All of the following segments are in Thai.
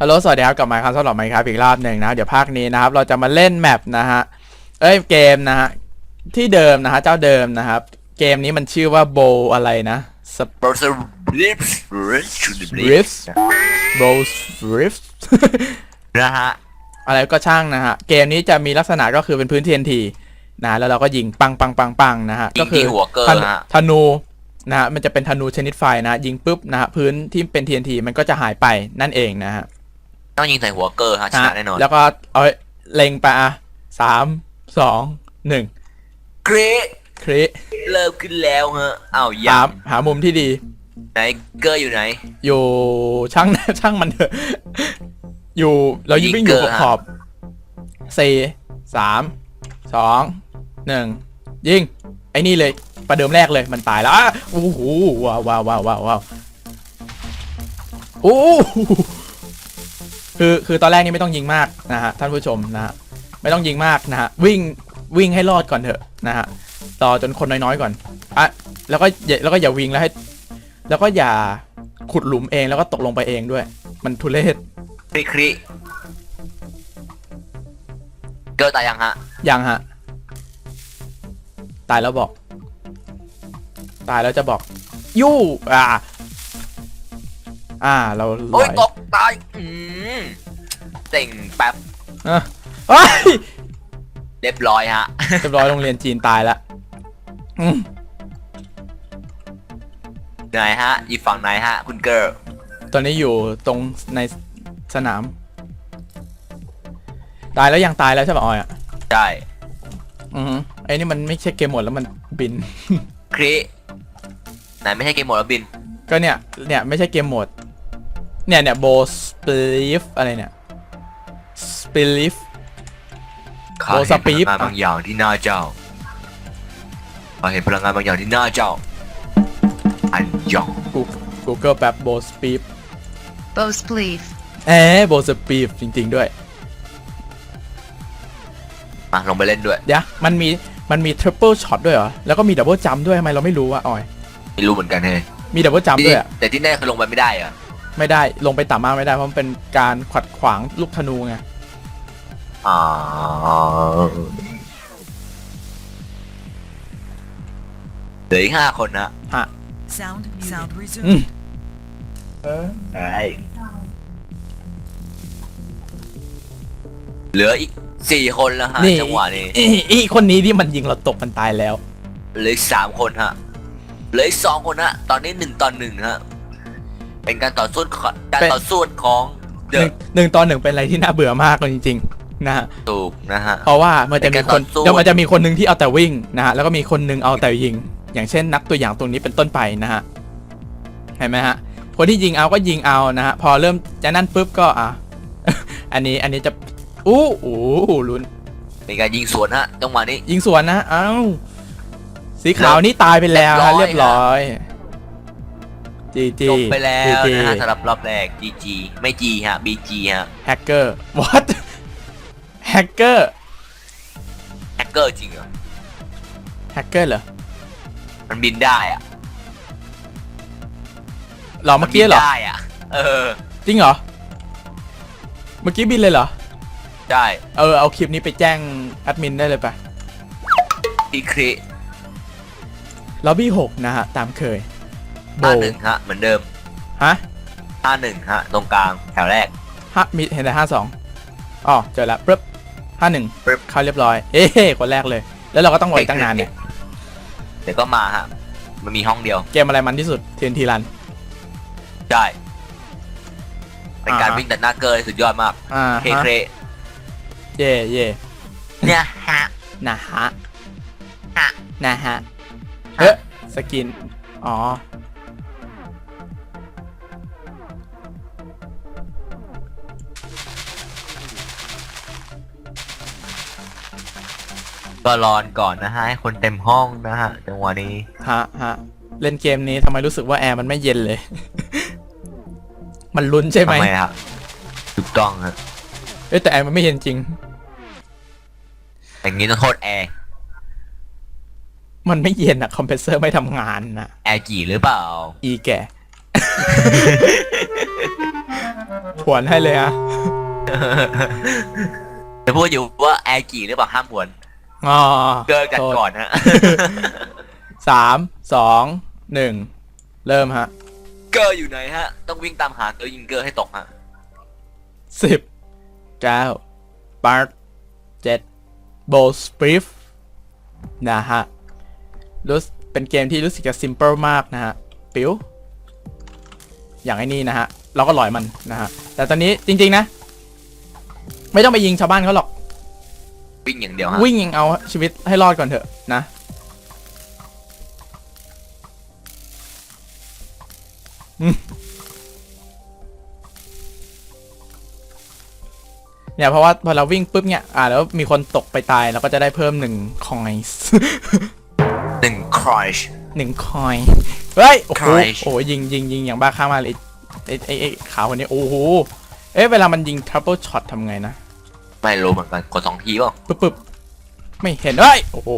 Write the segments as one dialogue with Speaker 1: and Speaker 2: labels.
Speaker 1: ฮัลโหลสวัสดีครับกลับมาครับสำหรับไมค์ครับอีกรอบหนึ่งนะครับเดี๋ยวภาคนี้นะครับ เราจะมาเล่นแมปนะฮะเอ้ยเกมนะฮะที่เดิมนะฮะเจ้าเดิมนะครับ เกมนี้มันชื่อว่าโบอะไรนะ
Speaker 2: Browser Rips
Speaker 1: Rift Bros Rift
Speaker 2: นะฮะ
Speaker 1: อะไรก็ช่างนะฮะ เกมนี้จะมีลักษณะก็คือเป็นพื้น TNT นะแล้วเราก็ยิงปังปังปังปังนะฮะ
Speaker 2: ยิง
Speaker 1: ก็คื
Speaker 2: ที่หัวเกอร์
Speaker 1: ธนู
Speaker 2: ฮะ
Speaker 1: ธนูนะฮะมันจะเป็นธนูชนิดไฟนะฮะยิงปุ๊บนะฮะพื้นที่เป็น TNT มันก็จะหายไปนั่นเองนะฮะ
Speaker 2: ต้องยิงใส่หัวเกอร์ฮะชนะแน่นอน
Speaker 1: แล้วก็เอาเล็งไปอะสามสองหนึ่ง
Speaker 2: เกร
Speaker 1: คลิ
Speaker 2: เริ่มขึ้นแล้วฮะอ้าว
Speaker 1: หา
Speaker 2: ย้
Speaker 1: หามุมที่ดีำ
Speaker 2: ไหนเกอร์อยู่ไหน
Speaker 1: อยู่ช่างช่างมันเถอะอยู่เรายิงวิ่งอยู่
Speaker 2: ยิงเกิน
Speaker 1: ขอบสี่สามสองหนึ่งยิงไอ้นี่เลยประเดิมแรกเลยมันตายแล้วอะโอ้โหว้าวว้าวว้าวว้าวว้าวโอ้โห คือคือตอนแรกนี่ไม่ต้องยิงมากนะฮะท่านผู้ชมนะฮะไม่ต้องยิงมากนะฮะวิ่งวิ่งให้รอดก่อนเถอะนะฮะต่อจนคนน้อยๆก่อนอะแล้วก็อย่าแล้วก็อย่าวิ่งแล้วให้ แล้วก็อย่าขุดหลุมเองแล้วก็ตกลงไปเองด้วย มันทุเรศ
Speaker 2: คริคริเกอร์ตายยังฮะ
Speaker 1: ยังฮะ ตายแล้วบอก ตายแล้วจะบอกยู่อ่า อ่าเรา
Speaker 2: โอ้ย
Speaker 1: ไหล
Speaker 2: ตกตายอืมเต่งแป๊บ
Speaker 1: อะเอ้ย
Speaker 2: เรียบร้อยฮะ
Speaker 1: เรียบร้อยโรงเรียนจีนตายแล้วอืม
Speaker 2: ไหนฮะอยู่ฝั่งไหนฮะ คุณเกอร์
Speaker 1: ตอนนี้อยู่ตรงในสนาม ตายแล้วยังตายแล้วใช่ป่ะออยอะ
Speaker 2: ใช่
Speaker 1: อือฮึไอ้นี่มันไม่ใช่เกมหมดแล้วมันบิน
Speaker 2: คริไหนไม่ใช่เกมหมดแล้วบิน
Speaker 1: ก็เนี่ย เนี่ยไม่ใช่เกมโหมด เนี่ยเนี่ยโบสปลีฟอะไรเนี่ยสปลีฟ
Speaker 2: ข้า
Speaker 1: โอ้
Speaker 2: เห็น
Speaker 1: ส
Speaker 2: พ
Speaker 1: ปี
Speaker 2: ลั
Speaker 1: ด
Speaker 2: งงานบางอย่างที่หน้าเจ้าข้าเห็นพลังงานบางอย่างที่หน้าเจ้า อันยอง
Speaker 1: กู Google แป๊บโบสปีฟ
Speaker 3: Bo Spleef.
Speaker 1: เอ๊ะโบสปีฟจริง ๆ ด้วย
Speaker 2: มาลงไปเล่นด้วย
Speaker 1: เดี๋ยวมันมีมันมีทริปเปิลช็อตด้วยเหรอ แล้วก็มีดับเบิลจัมด้วยทำไมเราไม่รู้วะออย
Speaker 2: ไม่รู้เหมือนกันเฮ้ย
Speaker 1: มีดับเบิลจัมด้วยอะ
Speaker 2: แต่ที่แน่คือลงไปไม่ได้อะ
Speaker 1: ไม่ได้ลงไปต่ำมากไม่ได้เพราะมันเป็นการขัดขวางลูกธนูไง
Speaker 2: อ๋อเหลืออีกห้าคนนะ
Speaker 3: Sound, sound
Speaker 1: อื
Speaker 3: resumed.
Speaker 1: ม
Speaker 2: เหลืออีกสี่คนแล้วฮะ
Speaker 1: นี่
Speaker 2: จังหวะนี้
Speaker 1: อีอีคนนี้ที่มันยิงเราตกมันตายแล้ว
Speaker 2: เหลืออีกสามคนฮะเหลืออีกสองคนฮะตอนนี้หนึ่งต่อหนึ่งฮะ เป็นการต่อสู้ของการ
Speaker 1: เป็น
Speaker 2: ต่อสู้ของเด
Speaker 1: หนึ่
Speaker 2: อะ
Speaker 1: งหนึ่งตอนหนึ่งเป็นอะไรที่น่าเบื่อมากเลยจริงๆนะฮะ
Speaker 2: ถูกนะฮะ
Speaker 1: เพราะว่ามันจะมีคน
Speaker 2: เป็นการต่อสู้
Speaker 1: เดี๋ยวมันจะมีคนหนึ่งที่เอาแต่วิ่งนะฮะแล้วก็มีคนหนึ่งเอาแต่ยิง อย่างเช่นนักตัวอย่างตรงนี้เป็นต้นไปนะฮะเห็นไหมฮะคนที่ยิงเอาก็ยิงเอานะฮะพอเริ่มจะนั่นปุ๊บก็อะ อันนี้อันนี้จะอู้อู้ลุ้น
Speaker 2: เป็นการยิงสวนฮะจังหวะนี้
Speaker 1: ยิงสวนนะ เอ้า สีขาวนี่ตายไปแล้วฮะ
Speaker 2: เรี
Speaker 1: เรีย
Speaker 2: ย
Speaker 1: บบ
Speaker 2: ร้
Speaker 1: ร้อ
Speaker 2: อย
Speaker 1: ย จีจี
Speaker 2: จบไปแล้ว
Speaker 1: จี
Speaker 2: นะฮะสำหรับรอบแรก GG ไม่ G ฮะ BG ฮะ
Speaker 1: แฮกเกอร์ what แฮกเกอร์
Speaker 2: แฮกเกอร์จริงเหรอ
Speaker 1: แฮกเกอร์เหรอ
Speaker 2: มันบินได้อะ
Speaker 1: หรอเมื่อกี้เหรอ
Speaker 2: บินได้อะเออ
Speaker 1: จริงเหรอ เมื่อกี้บินเลยเหรอ
Speaker 2: ได้
Speaker 1: เออ เอาคลิปนี้ไปแจ้งแอดมินได้เลยปะ
Speaker 2: ที่คริ
Speaker 1: ล็อบบี้หกนะฮะ ตามเคย โบ
Speaker 2: ห้าหนึ่งฮะเหมือนเดิม
Speaker 1: ฮะ
Speaker 2: ห้าหนึ่งฮะตรงกลางแถวแรก
Speaker 1: ห้ามีเห็นแต่ห้าสองอ๋อเจอแล้วปึ๊บห้าหนึ่ง
Speaker 2: ปึ๊บ
Speaker 1: เข้าเรียบร้อย เอ้คนแรกเลย แล้วเราก็ต้องรออีกตั้งนานเนี่ย
Speaker 2: เดี๋ยวก็มาฮะมันมีห้องเดียว
Speaker 1: เกมอะไรมันที่สุด TNT Run
Speaker 2: ได้เป็นการ
Speaker 1: อ่าฮะ
Speaker 2: วิ่งตัดหน้าเกอร์สุดยอดมาก
Speaker 1: อ่า
Speaker 2: เค
Speaker 1: ฮะ
Speaker 2: เคร
Speaker 1: เย่เย่
Speaker 2: เนี่ยฮะ
Speaker 1: นะฮะ
Speaker 2: ฮะ
Speaker 1: นะฮะ เอ๊ะสกิน อ๋อ
Speaker 2: ก็รอนก่อนนะฮะให้คนเต็มห้องนะฮะจังหวะนี้
Speaker 1: ฮะฮะเล่นเกมนี้ทำไมรู้สึกว่าแอร์มันไม่เย็นเลย มันลุ้นใช่ไหม
Speaker 2: ทำไมฮะถูกต้องฮะ
Speaker 1: เอ้ยแต่แอร์มันไม่เย็นจริง
Speaker 2: อย่างนี้ต้องโทษแอร์
Speaker 1: มันไม่เย็นอะคอมเพรสเซอร์ไม่ทำงานนะ
Speaker 2: แอร์กี่หรือเปล่า
Speaker 1: อีแก่ผวนให้เลยอะ
Speaker 2: จะพูดอยู่ว่าแอร์กี่หรือเปล่าห้ามหวน
Speaker 1: อ๋อ
Speaker 2: เกินกัน
Speaker 1: โทษ
Speaker 2: ก่อนฮะ
Speaker 1: สามสองหนึ่งเริ่มฮะ
Speaker 2: เกอร์อยู่ไหนฮะ ต้องวิ่งตามหาตัวยิงเกอร์ให้ตกฮะ
Speaker 1: สิบเก้าบาร์เจ็ดโบสปริฟนะฮะรู้สึกเป็นเกมที่รู้สึกจะซิมเ l ิลมากนะฮะ ปิวอย่างไอ้นี่นะฮะ เราก็หลอยมันนะฮะ แต่ตอนนี้จริง ๆ นะ ไม่ต้องไปยิงชาวบ้านเขาหรอก
Speaker 2: วิ่งอย่างเดียวฮะ
Speaker 1: วิ่งยิงเอาชีวิตให้รอดก่อนเถอะนะอืมเนี่ยเพราะว่าพอเราวิ่งปุ๊บเนี่ย อ่า แล้วมีคนตกไปตายเราก็จะได้เพิ่มหนึ่งคอยส์
Speaker 2: หนึ่งครัช
Speaker 1: หนึ่งคอย เฮ้ย โอ้โห
Speaker 2: Courage
Speaker 1: โอ้โหยิงยิงยิงอย่างบ้าข้างมากเลยไอ้ไอ้ไอ้ขาวคนนี้ โอ้โห เอ๊ะเวลามันยิงทรั p เปิลช็อตทำไงนะ
Speaker 2: ไม่รู้เหมือนกันกดสองทีเปล่า
Speaker 1: ปึ๊บปึ๊บไม่เห็นเอ้ยโอ้โห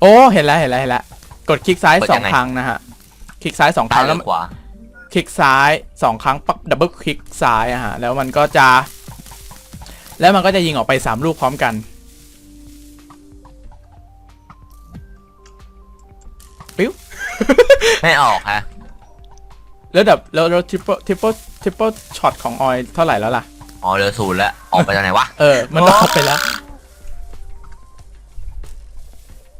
Speaker 1: โอ้เห็นแล้วเห็นแล้วเห็นแล้วกดคลิกซ้ายสองครั้งนะฮะคลิกซ้ายสองค
Speaker 2: ซ้า
Speaker 1: รั้
Speaker 2: ย
Speaker 1: ง
Speaker 2: ห
Speaker 1: แล้
Speaker 2: รื
Speaker 1: ว
Speaker 2: อขวา
Speaker 1: คลิกซ้ายสองครั้งปั๊บดับเบิลคลิกซ้ายอะฮะแล้วมันก็จะ แล้วมันก็จะยิงออกไปสามลูกพร้อมกันปิ้ว
Speaker 2: ไม่ออกฮะ
Speaker 1: แล้วแบบแล้วแล้วทริปเปิลทริปเปิล ทริปเปิลช็อตของออยเท่าไหร่แล้วล่ะ
Speaker 2: อ๋อเหลือศูนย์แล้ว ออกไปทางไหนวะ
Speaker 1: เออ มัน
Speaker 2: โอ้
Speaker 1: ออกไปแล้ว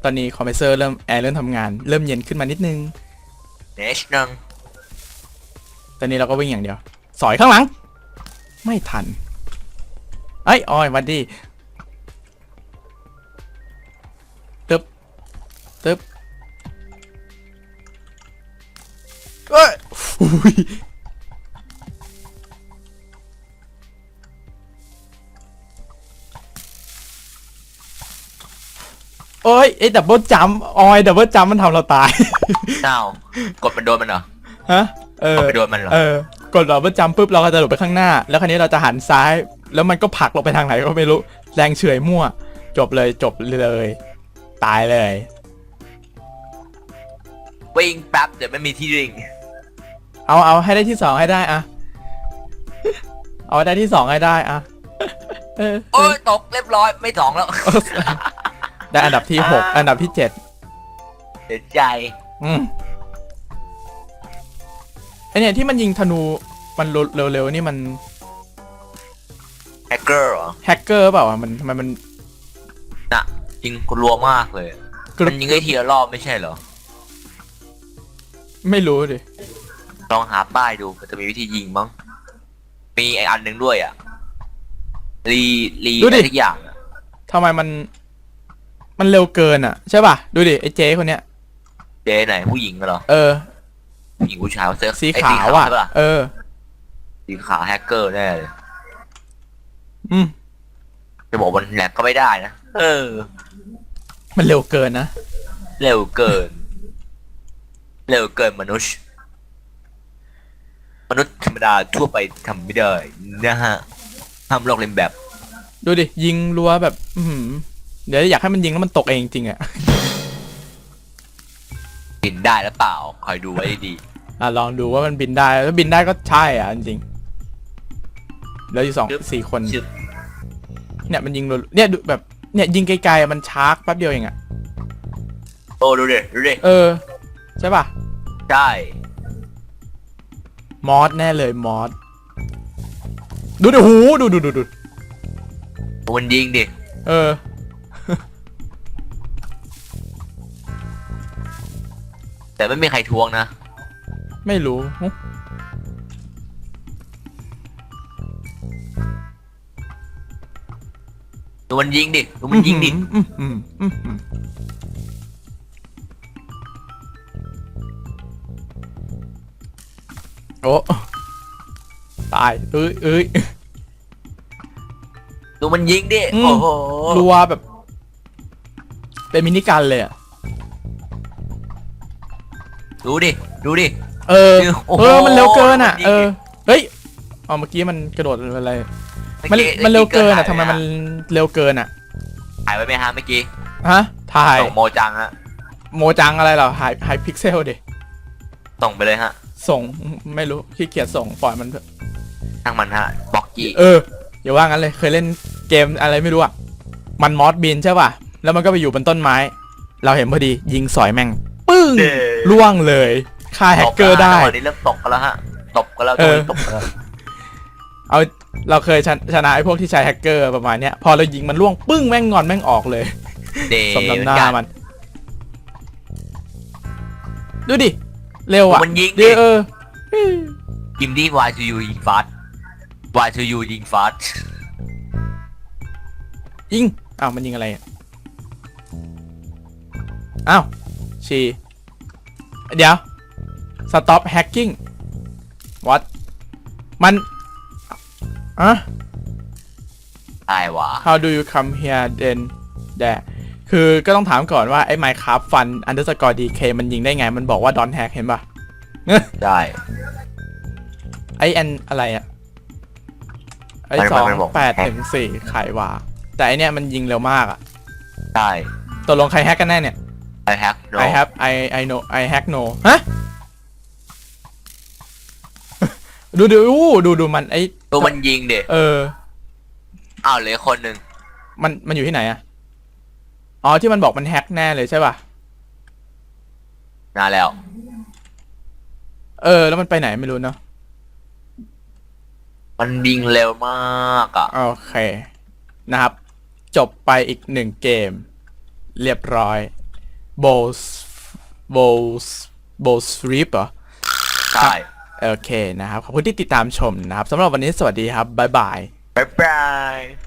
Speaker 1: ตอนนี้คอมเพรสเซอร์เริ่มแอร์เริ่มทำงาน เริ่มเย็นขึ้นมานิดนึง
Speaker 2: เนชหนึ่ง
Speaker 1: ตอนนี้เราก็วิ่งอย่างเดียว สอยข้างหลัง ไม่ทันเอ้ยออยหวันดีตึ๊บตึ๊บเอ้ยอุ้ย โอ้ยไอ้ดับเบิลจัมออยดับเบิลจัมมันทำเราตาย
Speaker 2: เจ้ากดมันโดนมันเหรอ
Speaker 1: ฮะ เอก
Speaker 2: ด
Speaker 1: อ
Speaker 2: ไปโดนมันเหรอ
Speaker 1: เออกดดับเบิลจัมปุ๊บเราก็จะหลบไปข้างหน้า แล้วคราวนี้เราจะหันซ้าย แล้วมันก็ผลักเราไปทางไหนก็ไม่รู้ แรงเฉื่อยมั่ว จบเลยจบเลย ตายเลย
Speaker 2: วิ่งแป๊บเดี๋ยวไม่มีที่วิ่ง
Speaker 1: เอาเอาให้ได้ที่สองให้ได้อะเอาให้ได้ที่สองให้ได้อะเออเอ
Speaker 2: โอ้
Speaker 1: อย
Speaker 2: ตกเรียบร้อยไม่สองแล้ว
Speaker 1: ได้อันดับที่หกอันดับที่เจ็ด
Speaker 2: เสียใจ
Speaker 1: อืมไอเนี่ยที่มันยิงธนูมันเร็วๆนี่มัน
Speaker 2: แฮกเกอร์เหรอ
Speaker 1: แฮกเกอร์เปล่าวะมันทำไมมัน
Speaker 2: น่ะยิงรัวมากเลย
Speaker 1: กรึบ
Speaker 2: มันยิงได้ทีละรอบไม่ใช่เหรอ
Speaker 1: ไม่รู้ดิ
Speaker 2: ลองหาป้ายดูมันจะมีวิธียิงมั้งมีไออันหนึ่งด้วยอะรีรีอะไรทุกอย่างอะ
Speaker 1: ทำไมมัน มันเร็วเกินอะ ใช่ป่ะ ดูดิไอ้เจ๊คนเนี้ย
Speaker 2: เจ๊ไหนผู้หญิงเหรอ
Speaker 1: เออ
Speaker 2: ผู้หญิงผู้ชายเสื้อ
Speaker 1: สี
Speaker 2: ไอ้
Speaker 1: ขาวอะ
Speaker 2: ใช่ปะ
Speaker 1: เออ
Speaker 2: สีขาวแฮกเกอร์แน่เลย
Speaker 1: อืม
Speaker 2: จะบอกมันแหลกก็ไม่ได้นะเออ
Speaker 1: มันเร็วเกินนะ
Speaker 2: เร็วเกิน เร็วเกินมนุษย์ มนุษย์ธรรมดาทั่วไปทำไม่ได้นะฮะทำโลกเลียนแบบ
Speaker 1: ดูดิ ยิงรัวแบบ อือหือ เดี๋ยวอยากให้มันยิงแล้วมันตกเองจริงอะ
Speaker 2: บินได้หรือเปล่า คอยดูไว้ดี
Speaker 1: อะลองดูว่ามันบินได้ถ้าบินได้ก็ใช่อะจริงๆแล้วอยู่สองสี่คน
Speaker 2: ๆชึบ
Speaker 1: เนี่ยมันยิงรัวเนี่ยดูแบบเนี่ยยิงไกลๆอะมันชาร์จแป๊บเดียวเองอะ
Speaker 2: โอ้ดูดิดูดิ
Speaker 1: เออ ใช่ป่ะ
Speaker 2: ใช่
Speaker 1: มอสแน่เลยมอสดูดิหูดูดูดูดู
Speaker 2: มันยิงดิ
Speaker 1: เออ
Speaker 2: แต่ไม่มีใครทวงนะ
Speaker 1: ไม่รู้หึ
Speaker 2: ดูมันยิงดิ ดูมันยิงดิ
Speaker 1: อืมอืมอืมอืมโอ้ตาย เอ้ยเอ้ย
Speaker 2: ดูมันยิงดิ
Speaker 1: อืม
Speaker 2: โอ้โห
Speaker 1: รัวแบบ เป็นมินิกันเลยอะ
Speaker 2: ดูดิ ดูดิ
Speaker 1: เออ
Speaker 2: โอ้โห
Speaker 1: เออมันเร็วเกินอะ
Speaker 2: มันยิง
Speaker 1: เออ เฮ้ยเอาเมื่อกี้มันกระโดดอะไร มัน
Speaker 2: อ
Speaker 1: มันเร็วเกิน
Speaker 2: ถ่า
Speaker 1: อะ
Speaker 2: ย
Speaker 1: ทำไมมัน
Speaker 2: ฮ
Speaker 1: เร็วเกินอะ
Speaker 2: ถ่ายไว้ไหมฮะเมื่อกี้
Speaker 1: ฮะ ถ่าย
Speaker 2: ส่งโมจังฮะ
Speaker 1: โมจังอะไรเหรอไฮไฮพิกเซลดิ
Speaker 2: ส่งไปเลยฮะ
Speaker 1: ส่งไม่รู้ขี้เกียจส่งปล่อยมันเถอะ
Speaker 2: ทางมันฮะบ็อกกี้
Speaker 1: เอออย่าว่างั้นเลยเคยเล่นเกมอะไรไม่รู้อะ มันมอสบินใช่ป่ะ แล้วมันก็ไปอยู่บนต้นไม้ เราเห็นพอดียิงสอยแม่ง ปึ้งล่วงเลยฆ่าแฮกเกอร์ได้
Speaker 2: ตอนนี้เริ่มตกกันแล้วฮะตบกันแล้ว
Speaker 1: เออ
Speaker 2: ตบกันแล้ว
Speaker 1: เอาเราเคยชนะชนะไอ้พวกที่ใช้แฮกเกอร์ประมาณเนี้ยพอเรายิงมันล่วงปึ้งแม่งงอนแม่งออกเลย
Speaker 2: เดย์
Speaker 1: สมน้ำหน้า
Speaker 2: เหอกั
Speaker 1: มัน ดูดิ เร็วอะ
Speaker 2: มันยิง
Speaker 1: ดิ
Speaker 2: ดิ
Speaker 1: เออ
Speaker 2: ยิมดี้ Y to U ยิงฟาส Y to U ยิงฟาส
Speaker 1: ยิง อ้าว มันยิงอะไรอะอ้าว ชี เดี๋ยว stop hacking what มันอะ
Speaker 2: ตายวะ
Speaker 1: how do you come here then there คือก็ต้องถามก่อนว่า ไอ้ Minecraft Fun underscore DK มันยิงได้ไง มันบอกว่า don't hack เห็นปะ
Speaker 2: ได้
Speaker 1: ไอ้อันอะไรอะไอ้
Speaker 2: มัน
Speaker 1: สอง
Speaker 2: มันบอก
Speaker 1: แปด
Speaker 2: hack
Speaker 1: ถึงสี่ไขวาแต่ไอเนี้ยมันยิงเร็วมากอะ
Speaker 2: ได้
Speaker 1: ตกลงใครแฮกกันแน่เนี่ย
Speaker 2: I hack no
Speaker 1: I have I I know I hack no ฮะ ดูดูอู้ดูดูมันไอ
Speaker 2: ตัวมันยิงเด็
Speaker 1: เออ
Speaker 2: อ้าวเหลือคนหนึ่ง
Speaker 1: มันมันอยู่ที่ไหนอะอ๋อที่มันบอกมันแฮกแน่เลยใช่ป่ะ
Speaker 2: นาแล้ว
Speaker 1: เออ แล้วมันไปไหนไม่รู้เนาะ
Speaker 2: มันยิงเร็วมากอะ
Speaker 1: โอเค นะครับ จบไปอีกหนึ่งเกม เรียบร้อย b o w s b o w s b o w s r e e p เหรอ
Speaker 2: ใช่
Speaker 1: โอเคนะครับ ขอบคุณที่ติดตามชมนะครับสำหรับวันนี้สวัสดีครับ บ๊ายบาย
Speaker 2: บ๊ายบาย